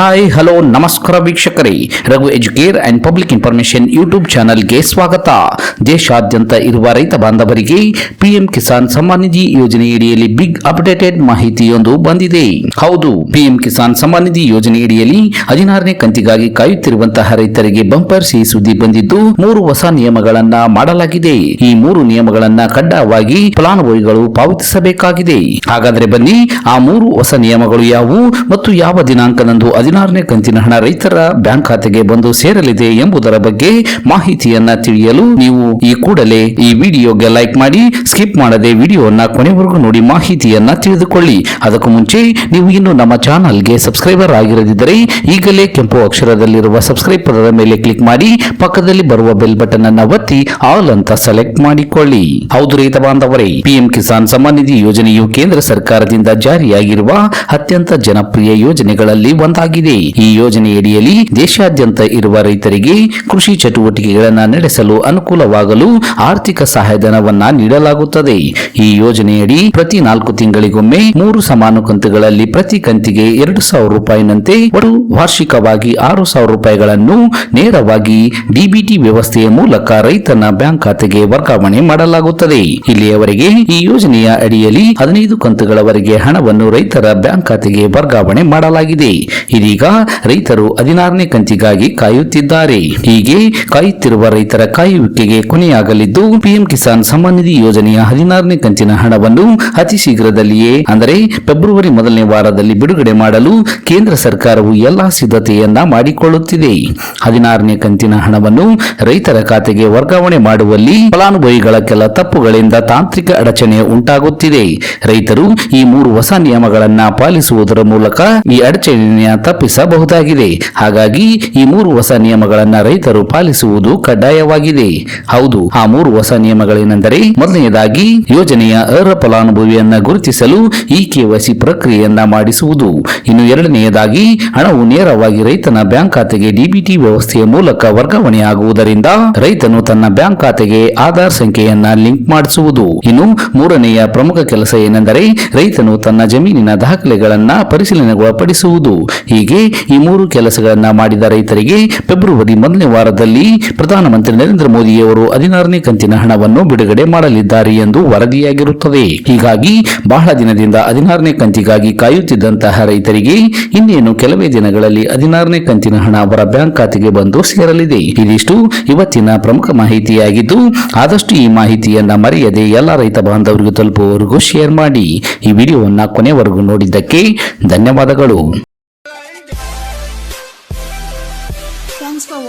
Hi hello ನಮಸ್ಕಾರ ವೀಕ್ಷಕರೇ. Raghu Educare and public information YouTube ಚಾನಲ್ಗೆ ಸ್ವಾಗತ. ದೇಶಾದ್ಯಂತ ಇರುವ ರೈತ ಬಾಂಧವರಿಗೆ ಪಿಎಂ ಕಿಸಾನ್ ಸಮ್ಮಾನ್ ನಿಧಿ ಯೋಜನೆಯಡಿಯಲ್ಲಿ ಬಿಗ್ ಅಪ್ಡೇಟೆಡ್ ಮಾಹಿತಿಯೊಂದು ಬಂದಿದೆ. ಹೌದು, ಪಿಎಂ ಕಿಸಾನ್ ಸಮ್ಮಾನ್ ನಿಧಿ ಯೋಜನೆಯಡಿಯಲ್ಲಿ ಹದಿನಾರನೇ ಕಂತಿಗಾಗಿ ಕಾಯುತ್ತಿರುವಂತಹ ರೈತರಿಗೆ ಬಂಪರ್ ಸಿಹಿ ಸುದ್ದಿ ಬಂದಿದ್ದು, ಮೂರು ಹೊಸ ನಿಯಮಗಳನ್ನ ಮಾಡಲಾಗಿದೆ. ಈ ಮೂರು ನಿಯಮಗಳನ್ನ ಕಡ್ಡಾಯವಾಗಿ ಫಲಾನುಭವಿಗಳು ಪಾವತಿಸಬೇಕಾಗಿದೆ. ಹಾಗಾದ್ರೆ ಬನ್ನಿ, ಆ ಮೂರು ಹೊಸ ನಿಯಮಗಳು ಯಾವುವು ಮತ್ತು ಯಾವ ದಿನಾಂಕದಂದು ಹದಿನಾರನೇ ಕಂತಿನ ಹಣ ರೈತರ ಬ್ಯಾಂಕ್ ಖಾತೆಗೆ ಬಂದು ಸೇರಲಿದೆ ಎಂಬುದರ ಬಗ್ಗೆ ಮಾಹಿತಿಯನ್ನ ತಿಳಿಯಲು ನೀವು ಈ ಕೂಡಲೇ ಈ ವಿಡಿಯೋಗೆ ಲೈಕ್ ಮಾಡಿ, ಸ್ಕಿಪ್ ಮಾಡದೆ ವಿಡಿಯೋವನ್ನ ಕೊನೆವರೆಗೂ ನೋಡಿ ಮಾಹಿತಿಯನ್ನ ತಿಳಿದುಕೊಳ್ಳಿ. ಅದಕ್ಕೂ ಮುಂಚೆ ನೀವು ಇನ್ನು ನಮ್ಮ ಚಾನಲ್ಗೆ ಸಬ್ಸ್ಕ್ರೈಬರ್ ಆಗಿರದಿದ್ದರೆ ಈಗಲೇ ಕೆಂಪು ಅಕ್ಷರದಲ್ಲಿರುವ ಸಬ್ಸ್ಕ್ರೈಬ್ ಪದದ ಮೇಲೆ ಕ್ಲಿಕ್ ಮಾಡಿ, ಪಕ್ಕದಲ್ಲಿ ಬರುವ ಬೆಲ್ ಬಟನ್ ಅನ್ನ ಒತ್ತಿ, ಆಲ್ ಅಂತ ಸೆಲೆಕ್ಟ್ ಮಾಡಿಕೊಳ್ಳಿ. ಹೌದು ರೈತ ಬಾಂಧವರೇ, ಪಿಎಂ ಕಿಸಾನ್ ಸಮ್ಮಾನ್ ನಿಧಿ ಯೋಜನೆಯು ಕೇಂದ್ರ ಸರ್ಕಾರದಿಂದ ಜಾರಿಯಾಗಿರುವ ಅತ್ಯಂತ ಜನಪ್ರಿಯ ಯೋಜನೆಗಳಲ್ಲಿ ಒಂದಾಗಿದೆ. ಈ ಯೋಜನೆಯಡಿಯಲ್ಲಿ ದೇಶಾದ್ಯಂತ ಇರುವ ರೈತರಿಗೆ ಕೃಷಿ ಚಟುವಟಿಕೆಗಳನ್ನು ನಡೆಸಲು ಅನುಕೂಲವಾಗಲು ಆರ್ಥಿಕ ಸಹಾಯಧನವನ್ನ ನೀಡಲಾಗುತ್ತದೆ. ಈ ಯೋಜನೆಯಡಿ ಪ್ರತಿ ನಾಲ್ಕು ತಿಂಗಳಿಗೊಮ್ಮೆ ಮೂರು ಸಮಾನ ಕಂತುಗಳಲ್ಲಿ ಪ್ರತಿ ಕಂತಿಗೆ ಎರಡು ಸಾವಿರ ರೂಪಾಯಿನಂತೆ ಒಟ್ಟು ವಾರ್ಷಿಕವಾಗಿ ಆರು ಸಾವಿರ ರೂಪಾಯಿಗಳನ್ನು ನೇರವಾಗಿ ಡಿಬಿಟಿ ವ್ಯವಸ್ಥೆಯ ಮೂಲಕ ರೈತನ ಬ್ಯಾಂಕ್ ಖಾತೆಗೆ ವರ್ಗಾವಣೆ ಮಾಡಲಾಗುತ್ತದೆ. ಇಲ್ಲಿಯವರೆಗೆ ಈ ಯೋಜನೆಯ ಅಡಿಯಲ್ಲಿ ಹದಿನೈದು ಕಂತುಗಳವರೆಗೆ ಹಣವನ್ನು ರೈತರ ಬ್ಯಾಂಕ್ ಖಾತೆಗೆ ವರ್ಗಾವಣೆ ಮಾಡಲಾಗಿದೆ. ಇದೀಗ ರೈತರು ಹದಿನಾರನೇ ಕಂತಿಗಾಗಿ ಕಾಯುತ್ತಿದ್ದಾರೆ. ಹೀಗೆ ಕಾಯುತ್ತಿರುವ ರೈತರ ಕಾಯುವಿಕೆಗೆ ಕೊನೆಯಾಗಲಿದ್ದು, ಪಿಎಂ ಕಿಸಾನ್ ಸಮ್ಮಾನ್ ನಿಧಿ ಯೋಜನೆಯ ಹದಿನಾರನೇ ಕಂತಿನ ಹಣವನ್ನು ಅತಿ ಶೀಘ್ರದಲ್ಲಿಯೇ, ಅಂದರೆ ಫೆಬ್ರವರಿ ಮೊದಲನೇ ವಾರದಲ್ಲಿ ಬಿಡುಗಡೆ ಮಾಡಲು ಕೇಂದ್ರ ಸರ್ಕಾರವು ಎಲ್ಲಾ ಸಿದ್ಧತೆಯನ್ನ ಮಾಡಿಕೊಳ್ಳುತ್ತಿದೆ. ಹದಿನಾರನೇ ಕಂತಿನ ಹಣವನ್ನು ರೈತರ ಖಾತೆಗೆ ವರ್ಗಾವಣೆ ಮಾಡುವಲ್ಲಿ ಫಲಾನುಭವಿಗಳ ಕೆಲ ತಪ್ಪುಗಳಿಂದ ತಾಂತ್ರಿಕ ಅಡಚಣೆ ಉಂಟಾಗುತ್ತಿದೆ. ರೈತರು ಈ ಮೂರು ಹೊಸ ನಿಯಮಗಳನ್ನು ಪಾಲಿಸುವುದರ ಮೂಲಕ ಈ ಅಡಚಣೆಯ ತಪ್ಪಿಸಬಹುದಾಗಿದೆ. ಹಾಗಾಗಿ ಈ ಮೂರು ಹೊಸ ನಿಯಮಗಳನ್ನು ರೈತರು ಪಾಲಿಸುವುದು ಕಡ್ಡಾಯವಾಗಿದೆ. ಹೌದು, ಆ ಮೂರು ಹೊಸ ನಿಯಮಗಳೇನೆಂದರೆ ಮೊದಲನೆಯದಾಗಿ ಯೋಜನೆಯ ಅರ್ಹ ಫಲಾನುಭವಿಯನ್ನ ಗುರುತಿಸಲು ಈ ಕೆವೈಸಿ ಪ್ರಕ್ರಿಯೆಯನ್ನ ಮಾಡಿಸುವುದು. ಇನ್ನು ಎರಡನೆಯದಾಗಿ ಹಣವು ನೇರವಾಗಿ ರೈತನ ಬ್ಯಾಂಕ್ ಖಾತೆಗೆ ಡಿಬಿಟಿ ವ್ಯವಸ್ಥೆಯ ಮೂಲಕ ವರ್ಗಾವಣೆಯಾಗುವುದರಿಂದ ರೈತನು ತನ್ನ ಬ್ಯಾಂಕ್ ಖಾತೆಗೆ ಆಧಾರ್ ಸಂಖ್ಯೆಯನ್ನ ಲಿಂಕ್ ಮಾಡಿಸುವುದು. ಇನ್ನು ಮೂರನೆಯ ಪ್ರಮುಖ ಕೆಲಸ ಏನೆಂದರೆ ರೈತನು ತನ್ನ ಜಮೀನಿನ ದಾಖಲೆಗಳನ್ನ ಪರಿಶೀಲನೆಗೊಳಪಡಿಸುವುದು. ಹೀಗೆ ಈ ಮೂರು ಕೆಲಸಗಳನ್ನ ಮಾಡಿದ ರೈತರಿಗೆ ಫೆಬ್ರವರಿ ಮೊದಲನೇ ವಾರದಲ್ಲಿ ಪ್ರಧಾನಮಂತ್ರಿ ನರೇಂದ್ರ ಮೋದಿಯವರು ಹದಿನಾರನೇ ಕಂತಿನ ಹಣವನ್ನು ಬಿಡುಗಡೆ ಮಾಡಲಿದ್ದಾರೆ ಎಂದು ವರದಿಯಾಗಿರುತ್ತದೆ. ಹೀಗಾಗಿ ಬಹಳ ದಿನದಿಂದ ಹದಿನಾರನೇ ಕಂತಿಗಾಗಿ ಕಾಯುತ್ತಿದ್ದಂತಹ ರೈತರಿಗೆ ಇನ್ನೇನು ಕೆಲವೇ ದಿನಗಳಲ್ಲಿ ಹದಿನಾರನೇ ಕಂತಿನ ಹಣ ಅವರ ಬ್ಯಾಂಕ್ ಖಾತೆಗೆ ಬಂದು ಸೇರಲಿದೆ. ಇದಿಷ್ಟು ಇವತ್ತಿನ ಪ್ರಮುಖ ಮಾಹಿತಿಯಾಗಿದ್ದು, ಆದಷ್ಟು ಈ ಮಾಹಿತಿಯನ್ನ ಮರೆಯದೆ ಎಲ್ಲ ರೈತ ಬಾಂಧವರಿಗೂ ತಲುಪುವವರೆಗೂ ಶೇರ್ ಮಾಡಿ. ಈ ವಿಡಿಯೋವನ್ನ ಕೊನೆವರೆಗೂ ನೋಡಿದ್ದಕ್ಕೆ ಧನ್ಯವಾದಗಳು.